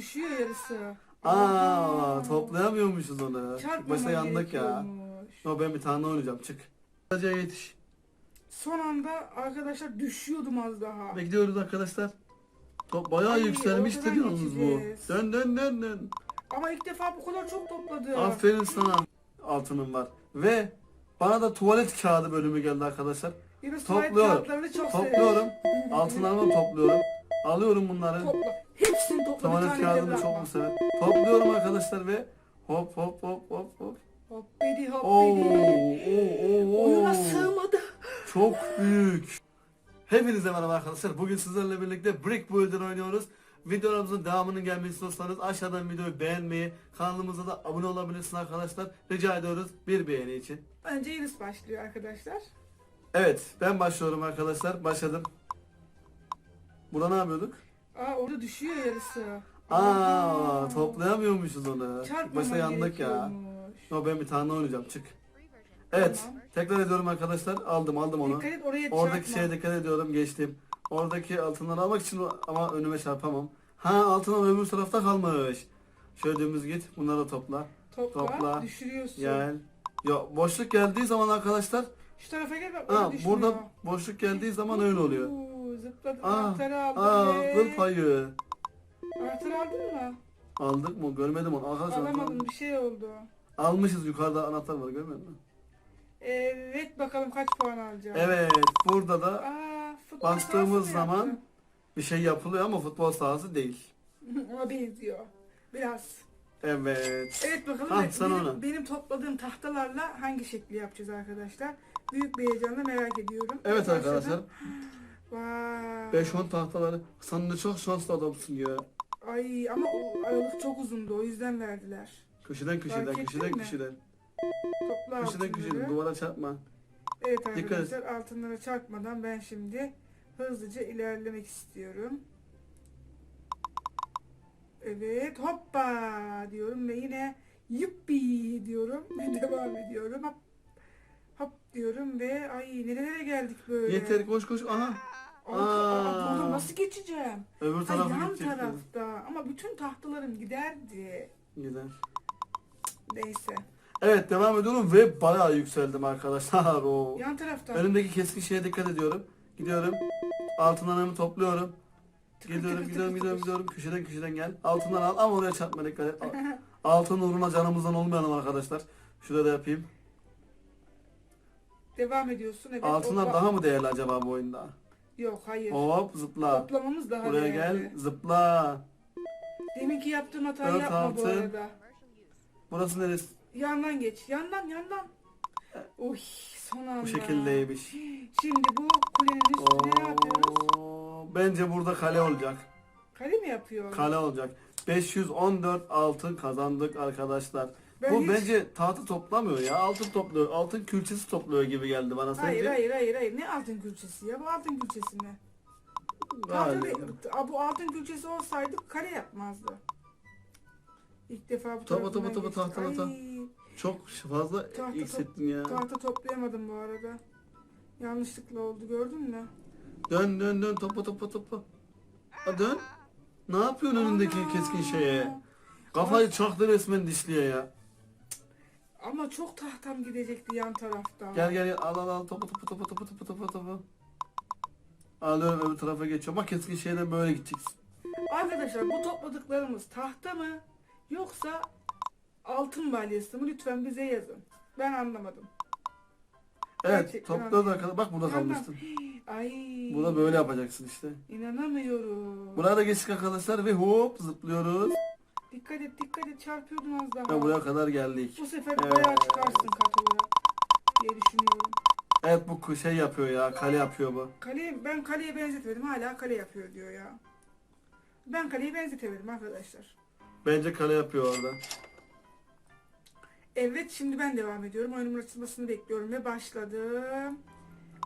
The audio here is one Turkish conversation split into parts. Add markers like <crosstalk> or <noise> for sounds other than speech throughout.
düşüyor yarısı. Aa toplayamıyormuşuz onu. Başta yandık ya. Yo ben bir tane oynayacağım çık. Sadece yetiş. Son anda arkadaşlar düşüyordum az daha. Bekliyoruz arkadaşlar. Top bayağı Ay, yükselmiştir ortadan yalnız bu. Dön dön dön dön. Ama ilk defa bu kadar çok topladı. Aferin sana. Altının var. Ve bana da tuvalet kağıdı bölümü geldi arkadaşlar. Tuvalet Topluyorum. çok Topluyorum. Altınlarımı topluyorum. Alıyorum bunları. Topla. Hepsini topla. bir Tuvalet kağıdını çok mu sever. Topluyorum arkadaşlar ve hop hop hop hop hop. Hoppidi Oo, hoppidi. oo, oo, Oyuna sığmadı. Çok büyük. Hepinize merhaba arkadaşlar. Bugün sizlerle birlikte Brick Builder oynuyoruz. Videolarımızın devamının gelmesini istiyorsanız aşağıdan videoyu beğenmeyi, kanalımıza da abone olabilirsiniz arkadaşlar. Rica ediyoruz bir beğeni için. Önce Yunus başlıyor arkadaşlar. Evet, ben başlıyorum arkadaşlar. Başladım. Burada ne yapıyorduk? Aa orada düşüyor yarısı. Aa, toplayamıyormuşuz onu. Çarpmaman Başta yandık ya. gerekiyormuş. Yo ben bir tane oynayacağım. Çık. Evet, Tamam. tekrar ediyorum arkadaşlar. Aldım, aldım onu. Dikkat et oraya Oradaki çarpma. şeye dikkat ediyorum geçtim. Oradaki altınları almak için ama önüme çarpamam. Ha altınlar öbür tarafta kalmış. Şöyle dümdüz git bunları topla. Topla, topla. düşürüyorsun. Gel. Ya boşluk geldiği zaman arkadaşlar Şu tarafa gel bak orada ha düşmüyor. burada boşluk geldiği zaman öyle oluyor. Oo, zıpladı Aa, anahtarı aldı Aa ve... kıl payı. Anahtarı aldın mı? Aldık mı? Görmedim onu. Arkadaşlar Alamadım bir şey oldu. almışız yukarıda anahtar var görmedin mi? Evet bakalım kaç puan alacağım. Evet burada da Aa, futbol bastığımız zaman bir şey yapılıyor ama futbol sahası değil. yaptı? <laughs> Ona benziyor. Biraz. Evet. Evet bakalım Ah, benim, sen onu. benim topladığım tahtalarla hangi şekli yapacağız arkadaşlar? Büyük bir heyecanla merak ediyorum. Evet Başladım. arkadaşlar. Vay. 5-10 tahtaları. Sen de çok şanslı adamsın ya. Ay ama o aralık çok uzundu o yüzden verdiler. Köşeden köşeden Fark ettin köşeden mi? köşeden. Topla Köşeden köşeden altınları. duvara çarpma. Evet Dikkat et. arkadaşlar altınlara çarpmadan ben şimdi hızlıca ilerlemek istiyorum. Evet hoppa diyorum ve yine yuppi diyorum ve <laughs> devam ediyorum. Hop, hop diyorum ve ay nerelere geldik böyle. Yeter koş koş. Aha. Aa. Nasıl geçeceğim? Öbür Ha, tarafa yan gidecek. tarafta ama bütün tahtalarım giderdi. Gider. Neyse. Evet devam ediyorum ve bayağı yükseldim arkadaşlar. <laughs> O. Yan tarafta. Önümdeki keskin şeye dikkat ediyorum. Gidiyorum. Altınlarımı topluyorum. Tıkır Gidiyorum tıkır gidiyorum tıkır gidiyorum tıkır. gidiyorum. Köşeden köşeden gel. Altından al ama oraya çarpma dikkat et. Al- <laughs> Altın uğruna canımızdan olmayalım arkadaşlar. Şurada da yapayım. Devam ediyorsun. Evet, Altınlar hoppa. daha mı değerli acaba bu oyunda? Yok hayır. Hop zıpla. Toplamamız daha Buraya değerli. gel zıpla. Deminki yaptığım hatayı Dört, yapma bu altı. arada. Burası neresi? Yandan geç. Yandan yandan. Oy son anda. Bu şekildeymiş. Şimdi bu kulenin üstüne ne yapıyoruz? Bence burada kale olacak. Kale mi yapıyor? Kale olacak. 514 altın kazandık arkadaşlar. Ben Bu hiç- bence tahta toplamıyor ya. Altın topluyor. Altın külçesi topluyor gibi geldi bana sence? Hayır hayır hayır hayır. Ne altın külçesi ya? Bu altın külçesi mi? Tahta. Aa, Bu altın külçesi olsaydı kale yapmazdı. İlk defa bu tarafından topa, geçtik. tahta, tahta. Ay, Çok fazla Tahta yükselttin ya. Tahta toplayamadım bu arada. Yanlışlıkla oldu gördün mü? Dön dön dön topa topa topa. Ha dön. Ne yapıyorsun önündeki Ana. keskin şeye? Kafayı çaktı resmen dişliye ya. Ama çok tahtam gidecekti yan tarafta. Gel gel gel al al al topa topa topa topa topa topa topa. Alıyorum öbür tarafa geçiyorum. Bak keskin şeyden böyle gideceksin. Arkadaşlar bu topladıklarımız tahta mı yoksa altın balyası mı lütfen bize yazın. Ben anlamadım. Evet Gerçekten topladı anlıyorum. arkadaşlar. Bak burada Yandan. kalmıştın. <gasps> Ay. Burada böyle yapacaksın işte. İnanamıyorum. Buraya da geçtik arkadaşlar ve hop zıplıyoruz. Dikkat et dikkat et çarpıyordun az daha. Ve buraya kadar geldik. Bu sefer Evet. bayağı çıkarsın kat olarak diye düşünüyorum. Evet bu şey yapıyor ya. Kale yapıyor bu. Kale, ben kaleye benzetemedim hala kale yapıyor diyor ya. Ben kaleyi benzetemedim arkadaşlar. Bence kale yapıyor orada. Evet şimdi ben devam ediyorum. Oyunun açılmasını bekliyorum ve başladım.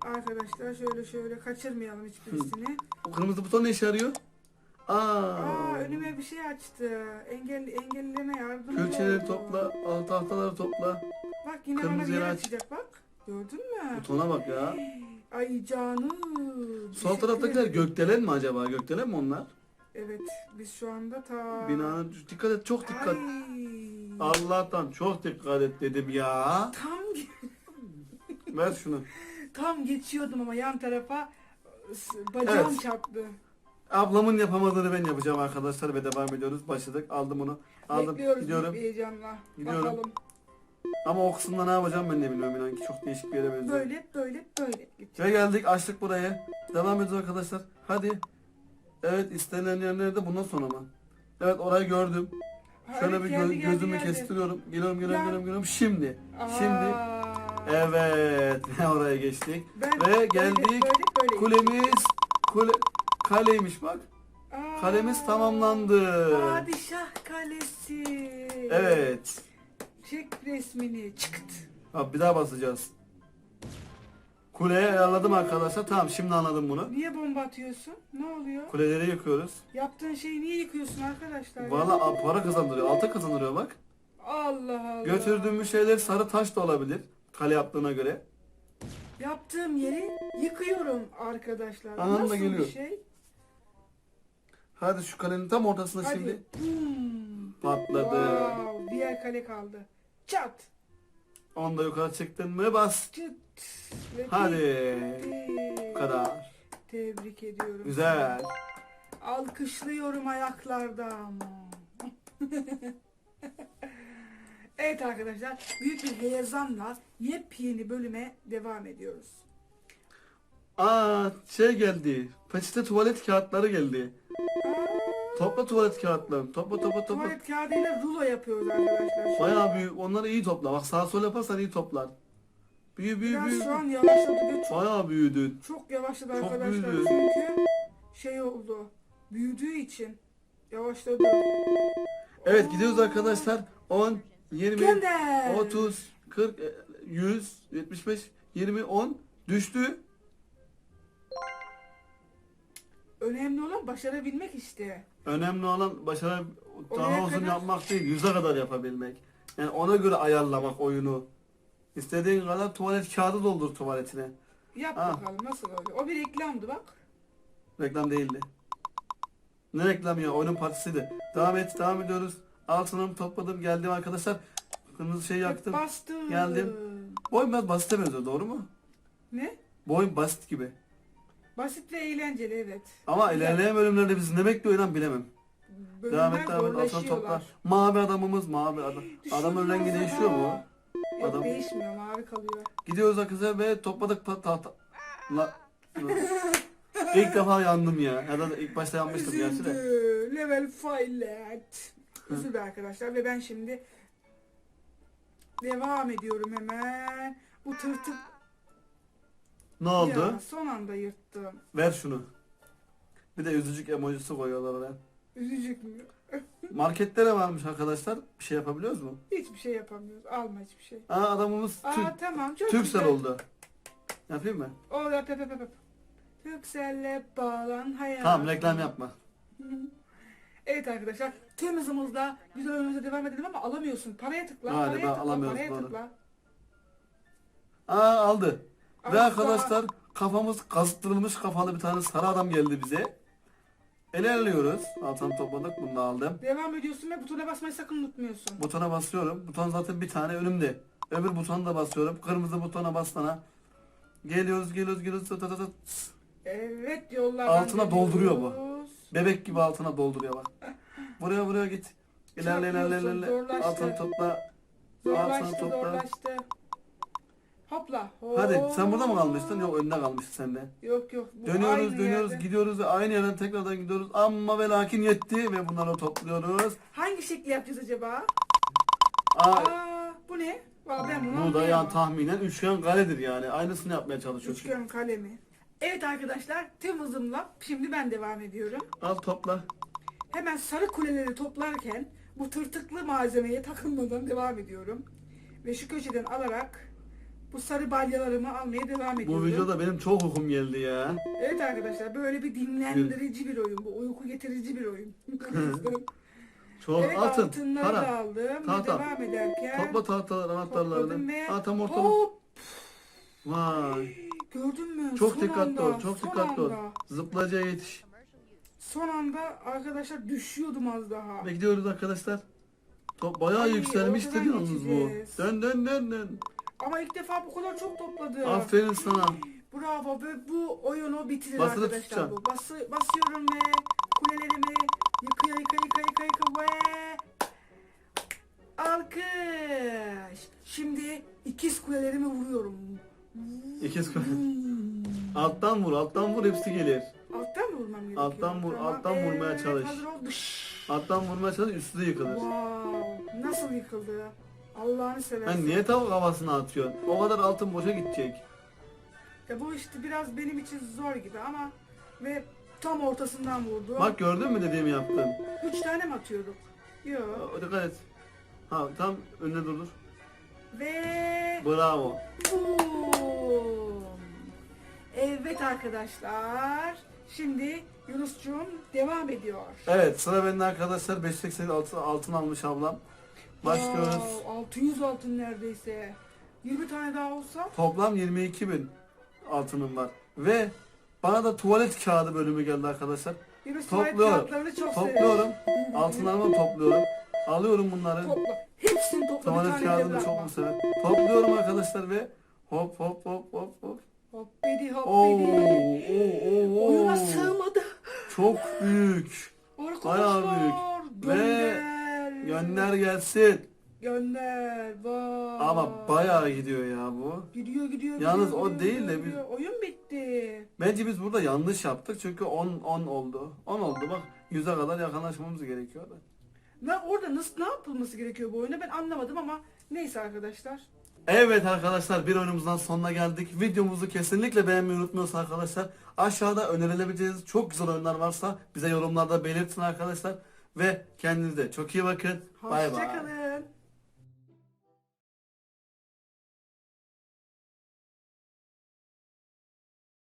Arkadaşlar şöyle şöyle kaçırmayalım hiçbirisini. O kırmızı buton ne işe yarıyor? Aa. Aa önüme bir şey açtı. Engel engelleme yardım. Külçeleri topla, al tahtaları topla. Bak yine Kırmızı bana bir yer aç. açacak bak. Gördün mü? Butona bak ya. <gasps> Ay canım. Sol taraftakiler gökdelen mi acaba? Gökdelen mi onlar? Evet biz şu anda ta... Binanın dikkat et çok dikkat. Ay. Allah'tan çok dikkat et dedim ya. Tam, Ver şunu. <laughs> tam geçiyordum ama yan tarafa s- bacağım Evet. çarptı. Ablamın yapamadığını ben yapacağım arkadaşlar ve devam ediyoruz. Başladık. Aldım onu. Aldım. Bekliyoruz Gidiyorum. büyük bir heyecanla. Gidiyorum. Bakalım. Ama o kısımda ne yapacağım ben de bilmiyorum inan ki. Çok değişik bir yere benziyor. Böyle böyle böyle. Ve geldik açtık burayı. Devam ediyoruz arkadaşlar. Hadi. Evet istenilen yer nerede? Bundan sonra mı? Evet orayı gördüm. Ha, Şöyle evet, bir geldi, gö- geldi, gözümü geldi. kestiriyorum. Geliyorum geliyorum Ya. geliyorum geliyorum. Şimdi. Şimdi. Aa. Evet. <laughs> oraya geçtik. Ben Ve böyle, geldik. Böyle, böyle Kulemiz. Kule, kaleymiş bak. Aa. Kalemiz tamamlandı. Padişah Kalesi. Evet. Çek resmini. Çıkıt. Ha, bir daha basacağız. Kuleye ayarladım arkadaşlar. Tamam şimdi anladım bunu. Niye bomba atıyorsun? Ne oluyor? Kuleleri yıkıyoruz. Yaptığın şeyi niye yıkıyorsun arkadaşlar? ya? Valla a- para kazandırıyor. Altın kazandırıyor bak. Allah Allah. Götürdüğümüz şeyler sarı taş da olabilir. Kale yaptığına göre. Yaptığım yeri yıkıyorum arkadaşlar. Anam da Nasıl geliyor. bir şey? Hadi şu kalenin tam ortasına Hadi. şimdi. Hmm. Patladı. Wow, diğer kale kaldı. Çat. Onu da yukarı çıktın mı bas. Çıt. Ve Hadi. bitti. Bu kadar. Tebrik ediyorum. Güzel. Alkışlıyorum ayaklardan. <laughs> evet arkadaşlar büyük bir heyecanla yepyeni bölüme devam ediyoruz. Aa şey geldi. Peçete tuvalet kağıtları geldi. Topla tuvalet kağıtlarını. Topla topla topla. Tuvalet kağıdıyla rulo yapıyoruz arkadaşlar. Bayağı büyük. Onları iyi topla. Bak sağa sola yaparsan iyi toplar. Büyü büyü Biraz büyü. şu an yavaşladı ve çok, Bayağı büyüdün. çok yavaşladı Çok arkadaşlar. büyüdü. Çünkü şey oldu. Büyüdüğü için yavaşladı. Evet gidiyoruz arkadaşlar. 10, 20, Gönder. 30, 40, e, 100, 75, 20, 10 düştü. Önemli olan başarabilmek işte. Önemli olan başarı daha uzun kadar- yapmak değil, yüze kadar yapabilmek. Yani ona göre ayarlamak oyunu. İstediğin kadar tuvalet kağıdı doldur tuvaletine. Yap Ha. bakalım nasıl oluyor. O bir reklamdı bak. Reklam değildi. Ne reklam ya? Oyunun partisiydi. Devam et, devam ediyoruz. Altınımı topladım, geldim arkadaşlar. Kırmızı şey yaktım. Bastım. Geldim. Boyun biraz basite benziyor, doğru mu? Ne? Boyun basit gibi. Basit ve eğlenceli evet. Ama ilerleyen bölümlerde bizi ne bekliyor inan bilemem. Devam et, devam et. Altın topla. zorlaşıyorlar. Mavi adamımız, mavi adam. Adamın rengi değişiyor mu? Yok Adam- değişmiyor mavi kalıyor. Gidiyoruz arkadaşlar ve topladık pa- tahta. La... <laughs> İlk defa yandım ya. Ya da ilk başta yanmıştım gerçi de. Üzüldü. Level Filet. Üzüldü arkadaşlar ve ben şimdi devam ediyorum hemen. Bu tırtık Ne oldu? ya son anda yırttım. Ver şunu. Bir de üzücük emojisi koyuyorlar oraya. Üzücük mü? <laughs> Marketlere varmış arkadaşlar. Bir şey yapabiliyoruz mu? Hiçbir şey yapamıyoruz. Alma hiçbir şey. Aa adamımız Aa Türk, tamam çok Türksel güzel. oldu. Yapayım mı? O yap yap yap yap. Türkcell'le bağlan hayat. Tamam reklam yapma. <laughs> Evet arkadaşlar tüm hızımızla güzel oyunumuza devam edelim ama alamıyorsun. Paraya tıkla, Galiba paraya tıkla, alamıyoruz, paraya doğru. tıkla. Aa aldı. Ve arkadaşlar kafamız kazıttırılmış kafalı bir tane sarı adam geldi bize. İlerliyoruz. Altını topladık bunu da aldım. Devam ediyorsun ve butona basmayı sakın unutmuyorsun. Butona basıyorum. Buton zaten bir tane önümde. Öbür butona da basıyorum. Kırmızı butona basana. Geliyoruz geliyoruz geliyoruz. Tı tı tı tı. Evet yollardan Altına dolduruyor bu. Bebek gibi altına dolduruyor bak. <laughs> Buraya buraya git. İlerle ilerle Çarpıyorsun, ilerle. zorlaştı. Altını topla. Zorlaştı Altını topla. zorlaştı. Hopla. Hadi hop. sen burada mı kalmıştın? Yok önünde kalmıştın sen de. Yok yok. bu Dönüyoruz aynı dönüyoruz yerde. gidiyoruz ve aynı yerden tekrardan gidiyoruz. Ama ve lakin yetti ve bunları topluyoruz. Hangi şekli yapacağız acaba? Aa, Aa bu ne? Valla ben bunu bu da anlayamam. yani tahminen üçgen kaledir yani. Aynısını yapmaya çalışıyoruz. Üçgen kalemi. Evet arkadaşlar tüm hızımla şimdi ben devam ediyorum. Al topla. Hemen sarı kuleleri toplarken bu tırtıklı malzemeye takılmadan devam ediyorum. Ve şu köşeden alarak bu sarı balyalarımı almaya devam Bu ediyorum. videoda benim çok uykum geldi ya. Evet arkadaşlar böyle bir dinlendirici bir oyun. Bu uyku getirici bir oyun. <laughs> Çok evet altın, altınları para. da aldım. Tahta. devam ederken Topla tahtalar, anahtarlarını. ve Aa tam ortada. hop Vay. gördün mü? Çok Son dikkatli anda, ol, çok son dikkatli ol. anda. Zıplayacağa yetiş. Son anda arkadaşlar düşüyordum az daha. Bekliyoruz arkadaşlar. Top bayağı Ay, yükselmiştir yalnız bu. Dön dön dön dön. Ama ilk defa bu kadar çok topladı. Aferin sana. Bravo ve bu oyunu bitirir Basılı arkadaşlar tutacağım. bu. Bası, basıyorum ve kulelerimi yıkıyor yıka yıka yıka yıka ve alkış. Şimdi ikiz kulelerimi vuruyorum. İkiz kule. <laughs> Alttan vur, alttan vur hepsi gelir. Alttan mı vurmam gerekiyor? Alttan vur, alttan vurmaya evet, çalış. Hazır ol. Dış. Alttan vurmaya çalış üstü de yıkılır. Wow. Nasıl yıkıldı? Allah'ını seversen. Sen niye tavuk havasına atıyorsun? O kadar altın boşa gidecek. Ya bu işte biraz benim için zor gibi ama ve tam ortasından vurdu. Bak gördün mü dediğimi yaptın. Üç tane mi atıyorduk? Yok. O, Dikkat et. Ha tam önüne durdur. Ve Bravo. Boom. Evet arkadaşlar. Şimdi Yunus'cum devam ediyor. Evet sıra bende arkadaşlar 580 altın, altın almış ablam. Başlıyoruz. Wow, 600 altın neredeyse. 20 tane daha olsa Toplam 22 bin altınım var. Ve bana da tuvalet kağıdı bölümü geldi arkadaşlar. Yunus Topluyorum. çok Topluyorum. Altınlarımı topluyorum. Alıyorum bunları. Topla. Hepsini topla. Tuvalet kağıdını çok mu sever? Topluyorum arkadaşlar ve hop hop hop hop hop. Hoppidi Oo, hoppidi. oo, oo, Oyuna oo. sığmadı. Çok büyük. Bayağı büyük. Gönder. Ve Gönder gelsin. Gönder. Vay. Ama bayağı gidiyor ya bu. Gidiyor gidiyor. Yalnız gidiyor, o gidiyor, değil de gidiyor, gidiyor. Oyun bitti. Bence biz burada yanlış yaptık çünkü 10 10 oldu. 10 oldu bak 100'e kadar yakınlaşmamız gerekiyor da. Ne orada nasıl ne yapılması gerekiyor bu oyuna ben anlamadım ama neyse arkadaşlar. Evet arkadaşlar bir oyunumuzdan sonuna geldik. Videomuzu kesinlikle beğenmeyi unutmuyorsunuz arkadaşlar. Aşağıda önerilebileceğiniz çok güzel oyunlar varsa bize yorumlarda belirtin arkadaşlar. Ve kendinize çok iyi bakın. Bay bay. Hoşçakalın.